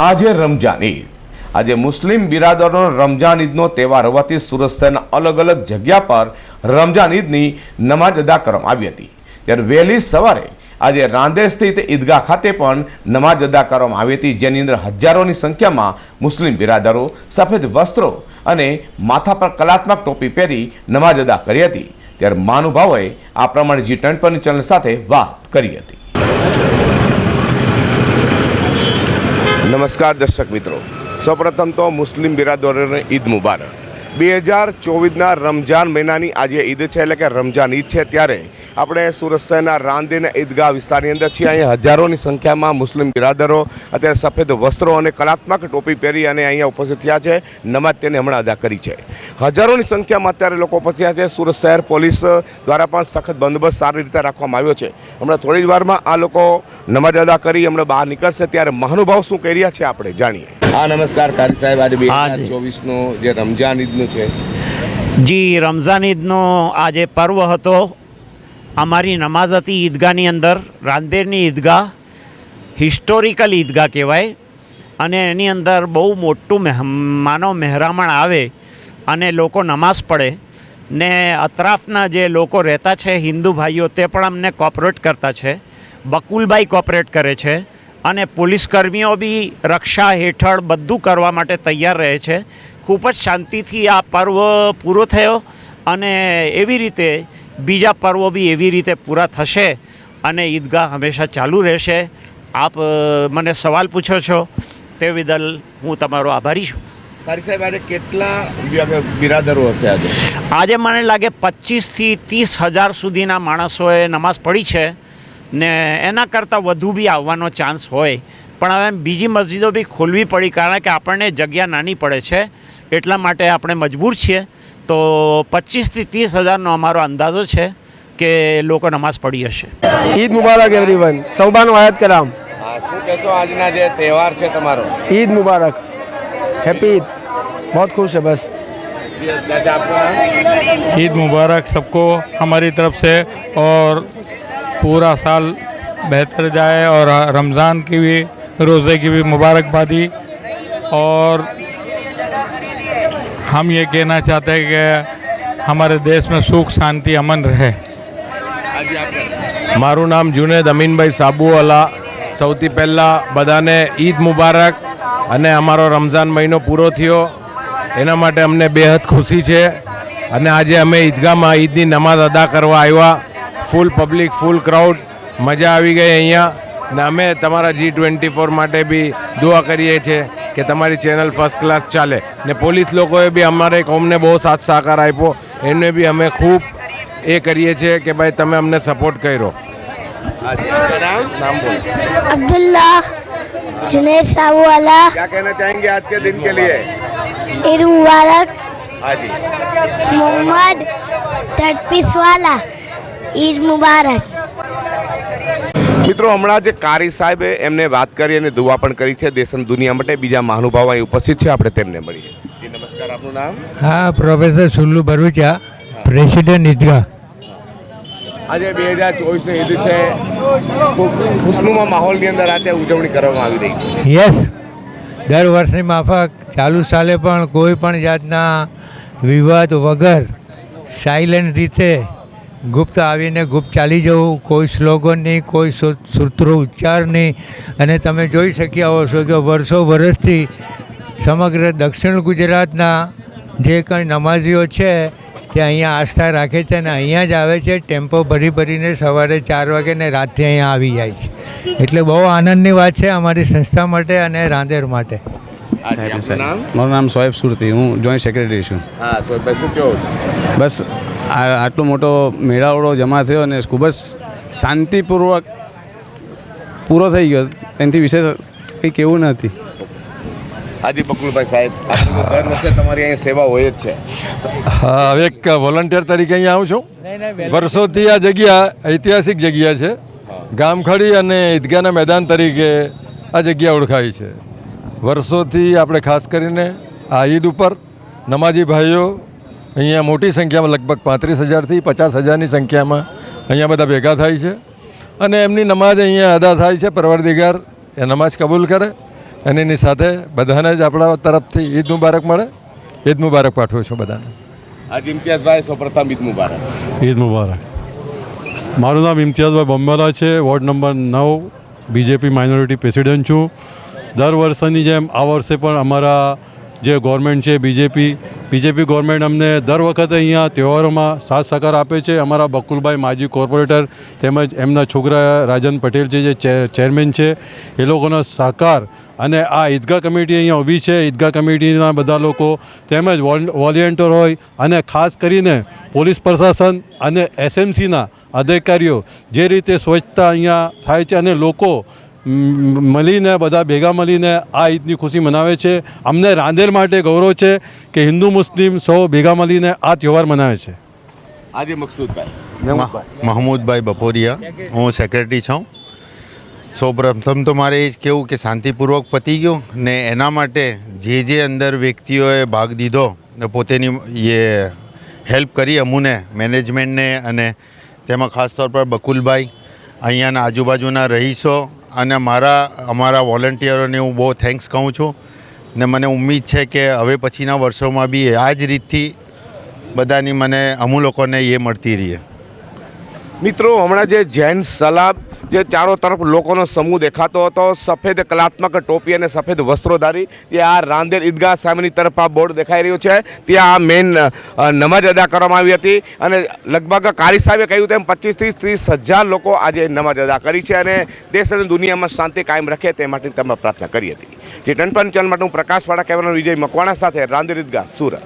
આજે રમજાન. ઈદ આજે મુસ્લિમ બિરાદરો રમજાન ઈદનો તહેવાર હોવાથી સુરત શહેરના અલગ અલગ જગ્યા પર રમજાન ઈદની નમાજ અદા કરવામાં આવી હતી. ત્યારે વહેલી સવારે આજે રાંદેર સ્થિત ઈદગાહ ખાતે પણ નમાજ અદા કરવામાં આવી હતી, જેની અંદર હજારોની સંખ્યામાં મુસ્લિમ બિરાદરો સફેદ વસ્ત્રો અને માથા પર કલાત્મક ટોપી પહેરી નમાજ અદા કરી હતી. ત્યારે મહાનુભાવોએ આ પ્રમાણે જી ટ્વેન્ટી ચેનલ સાથે વાત કરી હતી. નમસ્કાર દર્શક મિત્રો. સૌપ્રથમ તો મુસ્લિમ બિરાદરોને ઈદ મુબારક. બે હજાર ચોવીસના રમજાન મહિનાની આજે ઈદ છે, એટલે કે રમજાન ઈદ છે ત્યારે આપણે સુરત શહેરના રાંદેના ઈદગાહ વિસ્તારની અંદર છીએ. અહીંયા હજારોની સંખ્યામાં મુસ્લિમ બિરાદરો, અત્યારે સફેદ વસ્ત્રો અને કલાત્મક ટોપી પહેરી અને અહીંયા ઉપસ્થિત થયા છે. નમાજ તેને હમણાં અદા કરી છે. હજારોની સંખ્યામાં અત્યારે લોકો ઉપસ્થિત છે. સુરત શહેર પોલીસ દ્વારા પણ સખત બંદોબસ્ત સારી રીતે રાખવામાં આવ્યો છે. હમણાં થોડી વારમાં આ લોકો નમાજ અદા કરી હમણાં બહાર નીકળશે. ત્યારે મહાનુભાવ શું કહી રહ્યા છે, આપણે જાણીએ. હા નમસ્કાર કારી સાહેબ. આજે બે હજાર જી. ચોવીસનું જે રમઝાન ઈદનું છે. જી રમઝાન ઈદનો આજે પર્વ હતો. અમારી નમાઝ હતી ઈદગાહની અંદર રાંદેરની ઈદગાહ હિસ્ટોરિકલ ઈદગાહ કહેવાય. અને એની અંદર બહુ મોટું માનવ મહેરામણ આવે અને લોકો નમાઝ પડે. ને અતરાફના જે લોકો રહેતા છે હિન્દુ ભાઈઓ તે પણ અમને કોપરેટ કરતા છે. બકુલભાઈ કોપરેટ કરે છે. અને પોલીસ કર્મીઓ બી રક્ષા હેઠળ બધું કરવા માટે તૈયાર રહે છે. ખૂબ જ શાંતિથી આ પર્વ પૂરો થયો અને એવી રીતે બીજા પર્વો બી એવી રીતે પૂરા થશે અને ઈદગાહ હંમેશા ચાલુ રહેશે. આપ મને સવાલ પૂછો છો તે બદલ હું તમારો આભારી છું. કારી સાહેબ આજે કેટલા બિરાદરો હશે આજે? આજે મને લાગે પચીસથી ત્રીસ હજાર સુધીના માણસોએ નમાઝ પડી છે. ને એના કરતાં વધુ બી આવવાનો ચાન્સ હોય પણ હવે બીજી મસ્જિદો બી ખોલવી પડી કારણ કે આપણને જગ્યા નાની પડે છે એટલા માટે આપણે મજબૂર છીએ તો પચીસથી ત્રીસ હજારનો અમારો અંદાજો છે કે લોકો નમાઝ પડી હશે ईद मुबारक एवरीवन सौबान वायद कलाम હા શું કહેશો આજના જે તહેવાર છે તમારો ईद मुबारक हैप्पी ईद बहुत खुश है बस ચાચા આપકો ईद मुबारक सबको हमारी तरफ से और पूरा साल बेहतर जाए और रमज़ान की भी रोज़े की भी मुबारकबादी और हम ये कहना चाहते हैं कि हमारे देश में सुख शांति अमन रहे આજે આપણે મારું નામ જુનેદ અમીનભાઈ સાબુવાલા સૌથી પહેલાં બધાને ઈદ મુબારક અને અમારો રમઝાન મહિનો પૂરો થયો એના માટે અમને બેહદ ખુશી છે અને આજે અમે ઈદગાહમાં ઈદની નમાઝ અદા કરવા આવ્યા ફૂલ પબ્લિક ફૂલ ક્રાઉડ મજા આવી ગઈ અહીંયા ને અમે તમારા જી ટ્વેન્ટી ફોર માટે બી દુઆ કરીએ છીએ કે તમારી ચેનલ ફર્સ્ટ ક્લાસ ચાલે ને પોલીસ લોકોએ બી અમારે કોમને બહુ સાથ સહકાર આપ્યો એમને બી અમે ખૂબ એ કરીએ છીએ કે ભાઈ તમે અમને સપોર્ટ કર્યો આજે आपका नाम नाम बोलो अब्दुल्ला जुनेद साहू वाला क्या कहना चाहेंगे आज के दिन के लिए ईद मुबारक हाजी मोहम्मद तड़पीस वाला ઈદ મુબારક. મિત્રો હમણાં જે કારી સાહેબે એમને વાત કરી અને દુઆ પણ કરી છે દેશ દુનિયા માટે બીજા મહાનુભાવ અહીં ઉપસ્થિત છે આપણે તેમને મળીએ. નમસ્કાર આપનું નામ? હા પ્રોફેસર સુલ્લુ ભરૂચા પ્રેસિડેન્ટ ઈદગાહ. આજે બે હજાર ચોવીસની ઈદ છે. ખુશનુમા માહોલની અંદર આ ત્યાં ઉજવણી કરવામાં આવી રહી છે. યસ દર વર્ષની માફક ચાલુ સાલે પણ કોઈ પણ જાતના વિવાદ વગર સાયલેન્ટ રીતે ગુપ્ત આવીને ગુપ્ત ચાલી જવું કોઈ સ્લોગન નહીં કોઈ સૂ- સૂત્રો ઉચ્ચાર નહીં. અને તમે જોઈ શક્યા હો છો કે વર્ષો વર્ષથી સમગ્ર દક્ષિણ ગુજરાતના જે કંઈ નમાઝીઓ છે તે અહીંયા આસ્થા રાખે છે અને અહીંયા જ આવે છે. ટેમ્પો ભરી ભરીને સવારે ચાર વાગે ને રાતથી અહીંયા આવી જાય છે. એટલે બહુ આનંદની વાત છે અમારી સંસ્થા માટે અને રાંદેર માટે. મારું નામ સોએબ સુરતી. હું જોઈન્ટ સેક્રેટરી છું. હા સોહેબભાઈ શું કહો બસ આ આટલો મોટો મેળાવડો જમા થયો અને ખૂબ જ શાંતિપૂર્વક પૂરો થઈ ગયો. એનાથી વિશેષ કંઈ કહેવું નથી. સાહેબ દર વર્ષે તમારી અહીં સેવા હોય જ છે. હા હવે એક વોલન્ટિયર તરીકે અહીંયા આવું છું. વર્ષોથી આ જગ્યા ઐતિહાસિક જગ્યા છે. ગામખડી અને ઈદગાના મેદાન તરીકે આ જગ્યા ઓળખાય છે. વર્ષોથી આપણે ખાસ કરીને આ ઈદ ઉપર નમાજી ભાઈઓ અહીંયા મોટી સંખ્યામાં લગભગ પાંત્રીસ હજારથી પચાસ હજારની સંખ્યામાં અહીંયા બધા ભેગા થાય છે. અને એમની નમાઝ અહીંયા અદા થાય છે પરવરદિગાર એ નમાઝ કબૂલ કરે. અને એની સાથે બધાને જ આપણા તરફથી ઈદ મુબારક મળે. ઈદ મુબારક પાઠવું છું બધાને. આજ ઇમ્તિયાઝભાઈ સૌપ્રથમ ઈદ મુબારક. ઈદ મુબારક. મારું નામ ઇમ્તિયાઝભાઈ બોમ્બેલા છે વોર્ડ નંબર નવ બીજેપી માઇનોરિટી પ્રેસિડેન્ટ છું. દર વર્ષની જેમ આ વર્ષે પણ અમારા જે ગવર્મેન્ટ છે બીજેપી બીજેપી ગવર્મેન્ટ અમને દર વખતે અહીંયા તહેવારોમાં સાથ સહકાર આપે છે. અમારા બકુલભાઈ માજી કોર્પોરેટર તેમજ એમના છોકરા રાજન પટેલ જે ચેરમેન છે, એ લોકોનો સહકાર અને આ ઈદગાહ કમિટી અહીંયા ઊભી છે. ઈદગાહ કમિટીના બધા લોકો તેમજ વોલ- વોલેન્ટિયર હોય અને ખાસ કરીને પોલીસ પ્રશાસન અને એસએમસીના અધિકારીઓ જે રીતે સ્વચ્છતા અહીંયા થાય છે અને લોકો મળીને બધા ભેગા મળીને આ ઈદની ખુશી મનાવે છે. અમને રાંદેર માટે ગૌરવ છે કે હિન્દુ મુસ્લિમ સૌ ભેગા મળીને આ તહેવાર મનાવે છે. આજે મકસૂદભાઈ. મહમૂદભાઈ બપોરિયા. હું સેક્રેટરી છું. સૌ પ્રથમ તો મારે એ જ કહેવું કે શાંતિપૂર્વક પતી ગયું ને એના માટે જે જે અંદર વ્યક્તિઓએ ભાગ દીધો ને પોતેની એ હેલ્પ કરી અમુને મેનેજમેન્ટને અને તેમાં ખાસ તौर પર બકુલભાઈ અહીંયાના આજુબાજુના રહીશો અને મારા, અમારા વોલન્ટિયરોને હું બહુ થેન્ક્સ કહું છું. ને મને ઉમ્મીદ છે કે હવે પછીના વર્ષોમાં બી આ જ રીતથી બધાની મને અમુ લોકોને એ મળતી રહીએ. મિત્રો, હમણાં જે જૈન સલાબ જે ચારો તરફ લોકોનો સમૂહ દેખાતો હતો, સફેદ કલાત્મક ટોપી અને સફેદ વસ્ત્રોધારી. ત્યાં રાંદેર ઈદગાહ સામેની તરફ આ બોર્ડ દેખાઈ રહ્યું છે. ત્યાં આ મેઇન નમાજ અદા કરવામાં આવી હતી અને લગભગ કારી સાહેબે કહ્યું તેમ પચીસથી ત્રીસ હજાર લોકો આજે નમાજ અદા કરી છે અને દેશ અને દુનિયામાં શાંતિ કાયમ રાખે તે માટે તમે પ્રાર્થના કરી હતી. જે ટનપન ચેનલ માટે હું પ્રકાશવાળા કહેવાનો વિજય મકવાણા સાથે રાંદેર ઈદગાહ, સુરત.